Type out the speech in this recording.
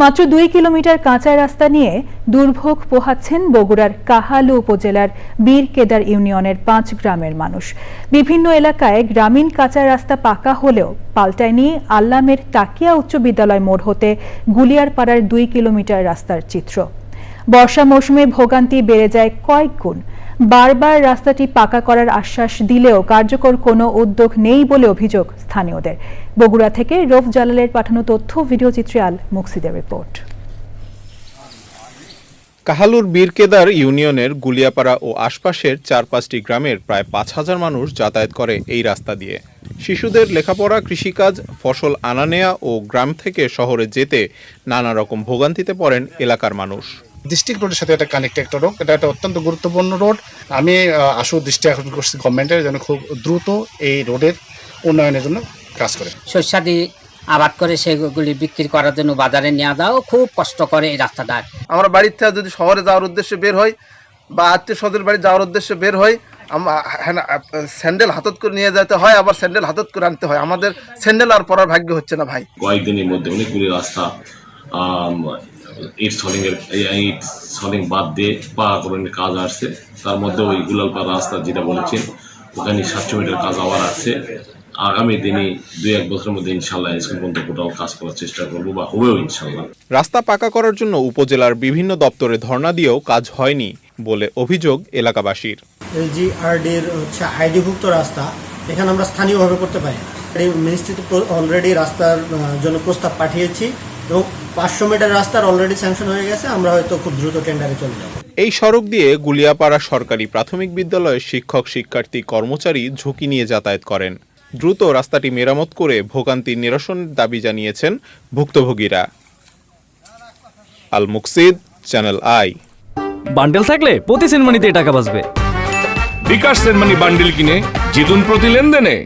মাত্র দুই কিলোমিটার কাঁচা রাস্তা নিয়ে দুর্ভোগ পোহাচ্ছেন বগুড়ার কাহালু উপজেলার বীরকেদার ইউনিয়নের পাঁচ গ্রামের মানুষ। বিভিন্ন এলাকায় গ্রামীণ কাঁচা রাস্তা পাকা হলেও পাল্টায়নি আল্লামের টাকিয়া উচ্চ বিদ্যালয় মোড় হতে গুলিয়ারপাড়ার দুই কিলোমিটার রাস্তার চিত্র। বর্ষা মৌসুমে ভোগান্তি বেড়ে যায় কয়েক গুণ। বারবার রাস্তাটি পাকা করার আশ্বাস দিলেও কার্যকর কোনো উদ্যোগ নেই বলে অভিযোগ স্থানীয়দের। বগুড়া থেকে রফ জালালের পাঠানো তথ্য ভিডিওচিত্রে আল মুকসিদের রিপোর্ট। কাহালুর বীরকেদার ইউনিয়নের গুলিয়াপাড়া ও আশপাশের চার পাঁচটি গ্রামের প্রায় পাঁচ হাজার মানুষ যাতায়াত করে এই রাস্তা দিয়ে। শিশুদের লেখাপড়া, কৃষিকাজ, ফসল আনা নেয়া ও গ্রাম থেকে শহরে যেতে নানা রকম ভোগান্তিতে পড়েন এলাকার মানুষ। ডিস্ট্রিক্ট রোডের সাথে একটা কানেক্টেড রোড এটা একটা অত্যন্ত গুরুত্বপূর্ণ রোড আমি আশু দৃষ্টি আকর্ষণ করছি গভর্নমেন্টের যেন খুব দ্রুত এই রোডের উন্নয়নের জন্য কাজ করে। শস্যাদি আবাদ করে সেগুলি বিক্রি করার জন্য বাজারে নিয়ে যাও খুব কষ্ট করে এই রাস্তাটা। আমরা বাড়ির থেকে যদি শহরে যাওয়ার উদ্দেশ্যে বের হই বা আত্মীয় স্বজনের বাড়ি যাওয়ার উদ্দেশ্যে বের হই হ্যাঁ, স্যান্ডেল হাতত করে নিয়ে যেতে হয় আবার স্যান্ডেল হাতত করে আনতে হয়। আমাদের স্যান্ডেল আর পরার ভাগ্য হচ্ছে না ভাই। কয়েকদিনের মধ্যে অনেকগুলি রাস্তা ইট সলিং এর ইট সলিং বাদ দিয়ে পাকাকরণের কাজ আসছে। তার মধ্যে ওই গুলালপাড়া রাস্তা যেটা বলেছেন ওখানে সাতশো মিটার কাজ আবার আসছে আগামী দিনে দুই এক বছরের মধ্যে ইনশাল্লাহ স্কুল পর্যন্ত কোথাও কাজ করার চেষ্টা করব বা হবেও ইনশাল্লাহ। রাস্তা পাকা করার জন্য উপজেলার বিভিন্ন দপ্তরে ধর্ণা দিয়েও কাজ হয়নি বলে অভিযোগ এলাকাবাসীর। এলজিআরডির হচ্ছে আইডিভুক্ত রাস্তা এখানে আমরা স্থানীয়ভাবে করতে পারি। এই মিনিস্ট্রিতে অলরেডি রাস্তার জন্য প্রস্তাব পাঠিয়েছি। এবং পাঁচশো মিটার রাস্তার অলরেডি স্যাংশন হয়ে গেছে আমরা হয়তো খুব দ্রুত টেন্ডারে চলে যাব। এই সড়ক দিয়ে গুলিয়াপাড়া সরকারি প্রাথমিক বিদ্যালয়ের শিক্ষক শিক্ষার্থী কর্মচারী ঝুঁকি নিয়ে যাতায়াত করেন। দ্রুত রাস্তাটি মেরামত করে ভোগান্তি নিরসনের দাবি জানিয়েছেন ভুক্তভোগীরা। আল মুকসিদ চ্যানেল আই বান্ডেল থাকলে প্রতি সেনমানিতে টাকা বাঁচবে। বিকাশ সেনমানি বান্ডিল কিনে জিতুন প্রতি লেনদেনে।